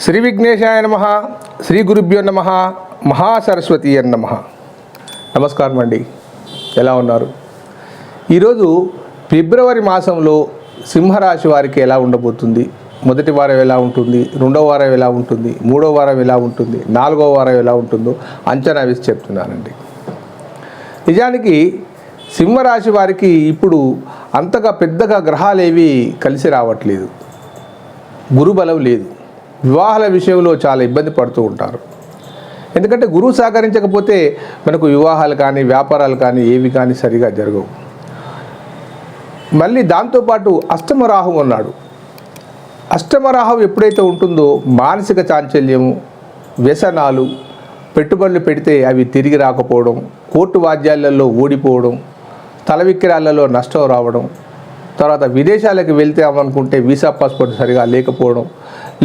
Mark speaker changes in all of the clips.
Speaker 1: శ్రీ విఘ్నేశాయ నమ శ్రీ గురుభ్యో నమ మహాసరస్వతి నమ. నమస్కారం అండి. ఎలా ఉన్నారు? ఈరోజు ఫిబ్రవరి మాసంలో సింహరాశి వారికి ఎలా ఉండబోతుంది? మొదటి వారం ఎలా ఉంటుంది? రెండవ వారం ఎలా ఉంటుంది? మూడో వారం ఎలా ఉంటుంది? నాలుగో వారం ఎలా ఉంటుందో అంచనా వేసి చెప్తున్నానండి. నిజానికి సింహరాశి వారికి ఇప్పుడు అంతగా పెద్దగా గ్రహాలు ఏవి కలిసి రావట్లేదు. గురుబలం లేదు. వివాహాల విషయంలో చాలా ఇబ్బంది పడుతూ ఉంటారు. ఎందుకంటే గురువు సహకరించకపోతే మనకు వివాహాలు కానీ వ్యాపారాలు కానీ ఏవి కానీ సరిగా జరగవు. మళ్ళీ దాంతోపాటు అష్టమరాహు ఉన్నాడు అష్టమరాహం ఎప్పుడైతే ఉంటుందో మానసిక చాంచల్యము వ్యసనాలు పెట్టుబడులు పెడితే అవి తిరిగి రాకపోవడం కోర్టు వాద్యాలలో ఓడిపోవడం తల విక్రయాలలో నష్టం రావడం తర్వాత విదేశాలకు వెళ్తామనుకుంటే వీసా పాస్పోర్ట్ సరిగా లేకపోవడం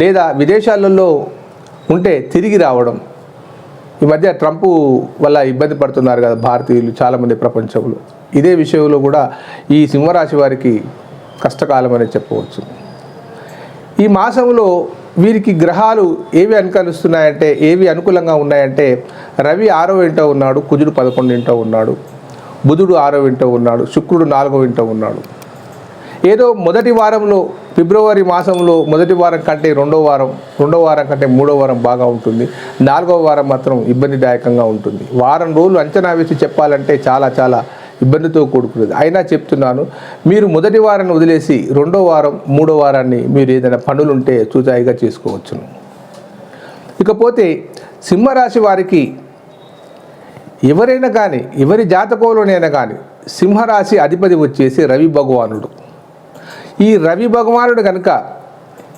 Speaker 1: లేదా విదేశాలలో ఉంటే తిరిగి రావడం. ఈ మధ్య ట్రంప్ వల్ల ఇబ్బంది పడుతున్నారు కదా భారతీయులు చాలామంది ప్రపంచంలో. ఇదే విషయంలో కూడా ఈ సింహరాశి వారికి కష్టకాలం అని చెప్పవచ్చు. ఈ మాసంలో వీరికి గ్రహాలు ఏవి అనుకలుస్తున్నాయంటే ఏవి అనుకూలంగా ఉన్నాయంటే రవి ఆరో ఇంట ఉన్నాడు కుజుడు పదకొండు ఇంట ఉన్నాడు బుధుడు ఆరో ఇంట ఉన్నాడు శుక్రుడు నాలుగో ఇంట ఉన్నాడు. ఏదో మొదటి వారంలో ఫిబ్రవరి మాసంలో మొదటి వారం కంటే రెండో వారం రెండో వారం కంటే మూడో వారం బాగా ఉంటుంది. నాలుగో వారం మాత్రం ఇబ్బందిదాయకంగా ఉంటుంది. వారం రోజులు అంచనా వేసి చెప్పాలంటే చాలా చాలా ఇబ్బందితో కూడుకున్నది. అయినా చెప్తున్నాను మీరు మొదటి వారాన్ని వదిలేసి రెండో వారం మూడో వారాన్ని మీరు ఏదైనా పనులుంటే చూచాయిగా చేసుకోవచ్చును. ఇకపోతే సింహరాశి వారికి ఎవరైనా కానీ ఎవరి జాతకంలోనైనా కానీ సింహరాశి అధిపతి వచ్చేసి రవి భగవానుడు. ఈ రవి భగవానుడు కనుక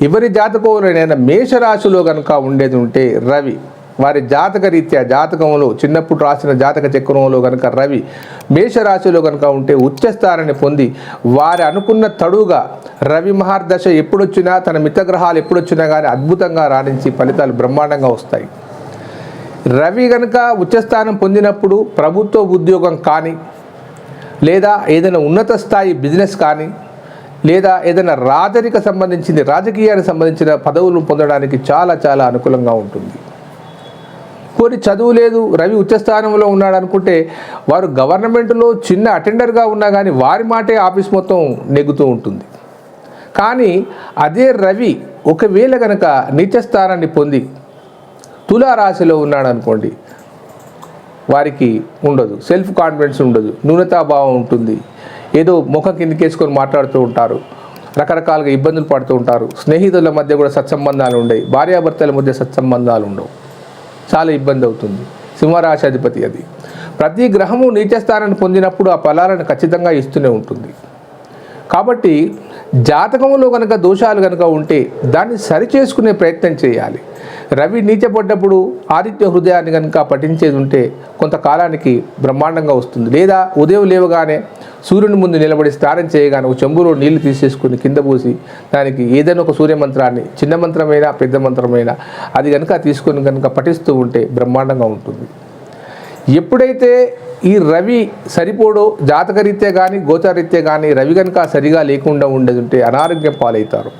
Speaker 1: ఎవరి జాతకంలోనైనా మేషరాశిలో కనుక ఉండేది ఉంటే రవి వారి జాతక రీత్యా జాతకంలో చిన్నప్పుడు రాసిన జాతక చక్రంలో కనుక రవి మేషరాశిలో కనుక ఉంటే ఉచ్చస్థానాన్ని పొంది వారి అనుకున్న తడుగా రవి మహార్దశ ఎప్పుడొచ్చినా తన మితగ్రహాలు ఎప్పుడొచ్చినా కానీ అద్భుతంగా రాణించి ఫలితాలు బ్రహ్మాండంగా వస్తాయి. రవి కనుక ఉచ్చస్థానం పొందినప్పుడు ప్రభుత్వ ఉద్యోగం కానీ లేదా ఏదైనా ఉన్నత స్థాయి బిజినెస్ కానీ లేదా ఏదైనా రాజరిక సంబంధించింది రాజకీయానికి సంబంధించిన పదవులు పొందడానికి చాలా చాలా అనుకూలంగా ఉంటుంది. కొన్ని చదువు లేదు రవి ఉచ్చస్థానంలో ఉన్నాడు అనుకుంటే వారు గవర్నమెంట్లో చిన్న అటెండర్గా ఉన్నా కానీ వారి మాటే ఆఫీస్ మొత్తం నెగ్గుతూ ఉంటుంది. కానీ అదే రవి ఒకవేళ కనుక నిత్యస్థానాన్ని పొంది తులారాశిలో ఉన్నాడు అనుకోండి వారికి ఉండదు. సెల్ఫ్ కాన్ఫిడెన్స్ ఉండదు. న్యూనతాభావం ఉంటుంది. ఏదో ముఖం కిందకేసుకొని మాట్లాడుతూ ఉంటారు. రకరకాలుగా ఇబ్బందులు పడుతూ ఉంటారు. స్నేహితుల మధ్య కూడా సత్సంబంధాలు ఉండవు. భార్యాభర్తల మధ్య సత్సంబంధాలు ఉండవు. చాలా ఇబ్బంది అవుతుంది. సింహరాశి అధిపతి అది. ప్రతి గ్రహము నీచస్థానాన్ని పొందినప్పుడు ఆ ఫలాలను ఖచ్చితంగా ఇస్తూనే ఉంటుంది. కాబట్టి జాతకంలో కనుక దోషాలు కనుక ఉంటే దాన్ని సరిచేసుకునే ప్రయత్నం చేయాలి. రవి నీచపడ్డప్పుడు ఆదిత్య హృదయాన్ని కనుక పఠించేది ఉంటే కొంతకాలానికి బ్రహ్మాండంగా వస్తుంది. లేదా ఉదయం లేవగానే సూర్యుని ముందు నిలబడి స్నానం చేయగానే ఒక చెంబులో నీళ్ళు తీసేసుకుని కింద పోసి దానికి ఏదైనా ఒక సూర్య మంత్రాన్ని చిన్న మంత్రమైనా పెద్ద మంత్రమైనా అది కనుక తీసుకొని కనుక పఠిస్తూ ఉంటే బ్రహ్మాండంగా ఉంటుంది. ఎప్పుడైతే ఈ రవి సరిపోడో జాతకరీత్యా కానీ గోచారీత్యా కానీ రవి కనుక సరిగా లేకుండా ఉండేది ఉంటే అనారోగ్యం పాలవుతారు.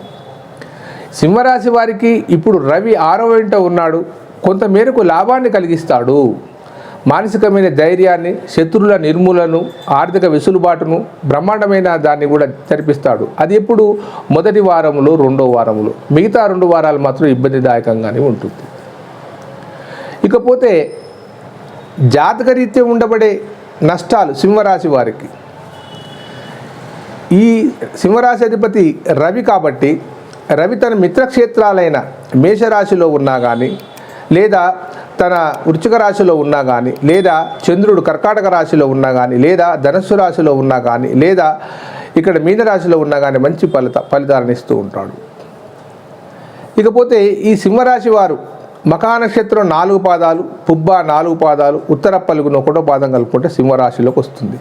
Speaker 1: సింహరాశి వారికి ఇప్పుడు రవి ఆరో వెంట ఉన్నాడు. కొంతమేరకు లాభాన్ని కలిగిస్తాడు. మానసికమైన ధైర్యాన్ని శత్రువుల నిర్మూలను ఆర్థిక వెసులుబాటును బ్రహ్మాండమైన దాన్ని కూడా జరిపిస్తాడు. అది ఎప్పుడు? మొదటి వారంలో రెండో వారంలో మిగతా రెండు వారాలు మాత్రం ఇబ్బందిదాయకంగానే ఉంటుంది. ఇకపోతే జాతకరీత్యం ఉండబడే నష్టాలు సింహరాశి వారికి. ఈ సింహరాశి అధిపతి రవి కాబట్టి రవి తన మిత్రక్షేత్రాలైన మేషరాశిలో ఉన్నా కానీ లేదా తన వృచ్చిక రాశిలో ఉన్నా కానీ లేదా చంద్రుడు కర్కాటక రాశిలో ఉన్నా కానీ లేదా ధనస్సు రాశిలో ఉన్నా కానీ లేదా ఇక్కడ మీనరాశిలో ఉన్నా కానీ మంచి ఫలిత ఫలితాలను ఇస్తూ ఉంటాడు. ఇకపోతే ఈ సింహరాశి వారు మకా నక్షత్రం నాలుగు పాదాలు పుబ్బ నాలుగు పాదాలు ఉత్తర పలుగున ఒకటో పాదం కలుపుకుంటే సింహరాశిలోకి వస్తుంది.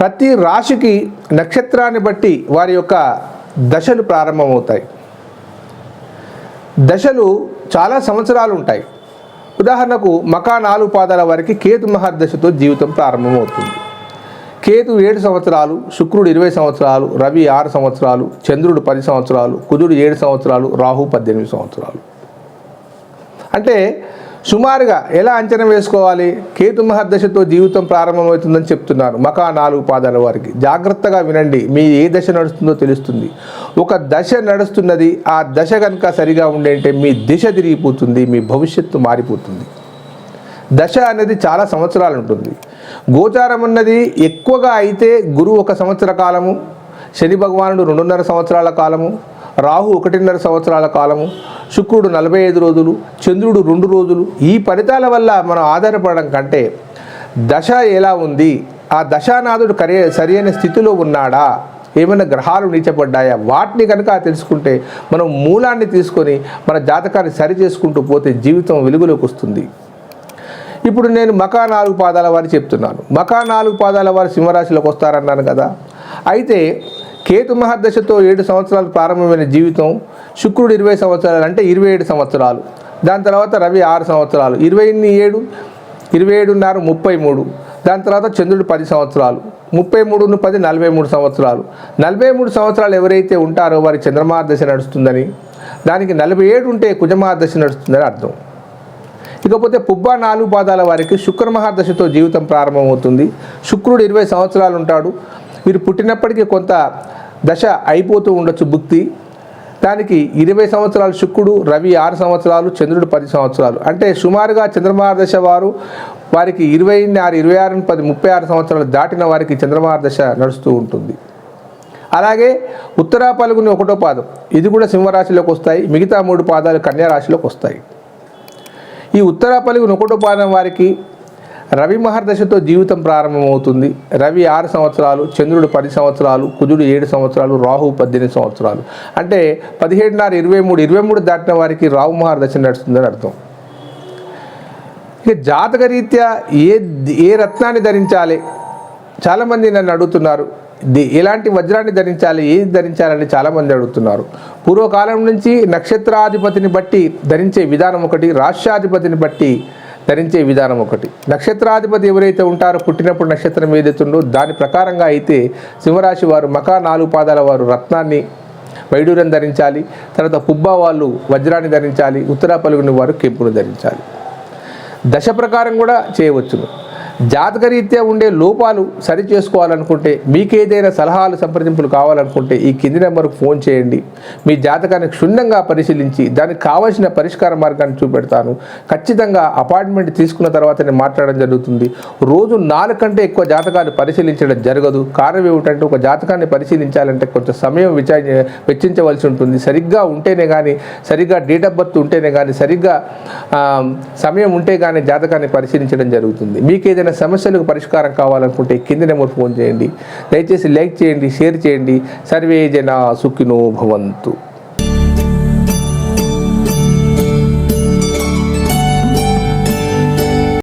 Speaker 1: ప్రతి రాశికి నక్షత్రాన్ని బట్టి వారి యొక్క దశలు ప్రారంభమవుతాయి. దశలు చాలా సంవత్సరాలు ఉంటాయి. ఉదాహరణకు మకా నాలుగు పాదాల వారికి కేతు మహర్దశతో జీవితం ప్రారంభమవుతుంది. కేతు ఏడు సంవత్సరాలు శుక్రుడు ఇరవై సంవత్సరాలు రవి ఆరు సంవత్సరాలు చంద్రుడు పది సంవత్సరాలు కుజుడు ఏడు సంవత్సరాలు రాహు పద్దెనిమిది సంవత్సరాలు. అంటే సుమారుగా ఎలా అంచనా వేసుకోవాలి? కేతు మహర్దశతో జీవితం ప్రారంభమవుతుందని చెప్తున్నారు మకా నాలుగు పాదాల వారికి. జాగ్రత్తగా వినండి మీ ఏ దశ నడుస్తుందో తెలుస్తుంది. ఒక దశ నడుస్తున్నది ఆ దశ కనుక సరిగా ఉండేంటే మీ దిశ తిరిగిపోతుంది మీ భవిష్యత్తు మారిపోతుంది. దశ అనేది చాలా సంవత్సరాలు ఉంటుంది. గోచారం అన్నది ఎక్కువగా అయితే గురువు ఒక సంవత్సర కాలము శని భగవానుడు రెండున్నర సంవత్సరాల కాలము రాహు ఒకటిన్నర సంవత్సరాల కాలము శుక్రుడు నలభై ఐదు రోజులు చంద్రుడు రెండు రోజులు. ఈ ఫలితాల వల్ల మనం ఆధారపడడం కంటే దశ ఎలా ఉంది? ఆ దశానాథుడు కరే సరైన స్థితిలో ఉన్నాడా? ఏమైనా గ్రహాలు నీచపడ్డాయా వాటిని కనుక తెలుసుకుంటే మనం మూలాన్ని తీసుకొని మన జాతకాన్ని సరి చేసుకుంటూ పోతే జీవితం వెలుగులోకి వస్తుంది. ఇప్పుడు నేను మకా నాలుగు పాదాల వారి చెప్తున్నాను. మకా నాలుగు పాదాల వారు సింహరాశిలోకి వస్తారన్నాను కదా. అయితే కేతు మహర్దశతో ఏడు సంవత్సరాలు ప్రారంభమైన జీవితం శుక్రుడు ఇరవై సంవత్సరాలు అంటే ఇరవై ఏడు సంవత్సరాలు. దాని తర్వాత రవి ఆరు సంవత్సరాలు. ఇరవై ఏడు ఇరవై ఏడున్నర ముప్పై మూడు. దాని తర్వాత చంద్రుడు పది సంవత్సరాలు. ముప్పై మూడును పది నలభై మూడు సంవత్సరాలు. నలభై మూడు సంవత్సరాలు ఎవరైతే ఉంటారో వారి చంద్రమహాదశ నడుస్తుందని దానికి నలభై ఏడు ఉంటే కుజమహాదశ నడుస్తుందని అర్థం. ఇకపోతే పుబ్బా నాలుగు పాదాల వారికి శుక్ర మహాదశతో జీవితం ప్రారంభమవుతుంది. శుక్రుడు ఇరవై సంవత్సరాలు ఉంటాడు. వీరు పుట్టినప్పటికీ కొంత దశ అయిపోతూ ఉండొచ్చు భుక్తి. దానికి ఇరవై సంవత్సరాలు శుక్రుడు రవి ఆరు సంవత్సరాలు చంద్రుడు పది సంవత్సరాలు. అంటే సుమారుగా చంద్రమహాదశ వారు వారికి ఇరవై ఆరు ఇరవై ఆరు పది ముప్పై ఆరు సంవత్సరాలు దాటిన వారికి చంద్రమహాదశ నడుస్తూ ఉంటుంది. అలాగే ఉత్తరా పలుగుని ఒకటో పాదం. ఇది కూడా సింహరాశిలోకి వస్తాయి. మిగతా మూడు పాదాలు కన్యారాశిలోకి వస్తాయి. ఈ ఉత్తరా పలుగుని ఒకటో పాదం వారికి రవి మహర్దశతో జీవితం ప్రారంభమవుతుంది. రవి ఆరు సంవత్సరాలు చంద్రుడు పది సంవత్సరాలు కుజుడు ఏడు సంవత్సరాలు రాహు పద్దెనిమిది సంవత్సరాలు. అంటే పదిహేడున్నర ఇరవై మూడు ఇరవై మూడు దాటిన వారికి రాహు మహర్దశ నడుస్తుందని అర్థం. ఇక జాతక రీత్యా ఏ ఏ రత్నాన్ని ధరించాలి? చాలామంది నన్ను అడుగుతున్నారు ఎలాంటి వజ్రాన్ని ధరించాలి ఏది ధరించాలని చాలామంది అడుగుతున్నారు. పూర్వకాలం నుంచి నక్షత్రాధిపతిని బట్టి ధరించే విధానం ఒకటి రాష్ట్రాధిపతిని బట్టి ధరించే విధానం ఒకటి. నక్షత్రాధిపతి ఎవరైతే ఉంటారో పుట్టినప్పుడు నక్షత్రం ఏదైతుందో దాని ప్రకారంగా అయితే సింహరాశి వారు మకా నాలుగు పాదాల వారు రత్నాన్ని వైడూర్యం ధరించాలి తర్వాత పుబ్బా వాళ్ళు వజ్రాన్ని ధరించాలి ఉత్తరా పలుగుని వారు కెంపును ధరించాలి. దశ ప్రకారం కూడా చేయవచ్చును. జాతకరీత్యా ఉండే లోపాలు సరి చేసుకోవాలనుకుంటే మీకు ఏదైనా సలహాలు సంప్రదింపులు కావాలనుకుంటే ఈ కింది నెంబర్కు ఫోన్ చేయండి. మీ జాతకాన్ని క్షుణ్ణంగా పరిశీలించి దానికి కావాల్సిన పరిష్కార మార్గాన్ని చూపెడతాను. ఖచ్చితంగా అపాయింట్మెంట్ తీసుకున్న తర్వాతనే మాట్లాడడం జరుగుతుంది. రోజు నాలుగు కంటే ఎక్కువ జాతకాలు పరిశీలించడం జరగదు. కారణం ఏమిటంటే ఒక జాతకాన్ని పరిశీలించాలంటే కొంచెం సమయం విచా వెచ్చించవలసి ఉంటుంది. సరిగ్గా ఉంటేనే కానీ సరిగ్గా డేట్ ఆఫ్ బర్త్ ఉంటేనే కానీ సరిగ్గా సమయం ఉంటే కానీ జాతకాన్ని పరిశీలించడం జరుగుతుంది. మీకు ఏమైనా సమస్యలకు పరిష్కారం కావాలనుకుంటే కింది నెంబర్ ఫోన్ చేయండి. దయచేసి లైక్ చేయండి షేర్ చేయండి. సర్వే జన సుఖినో భవంతు.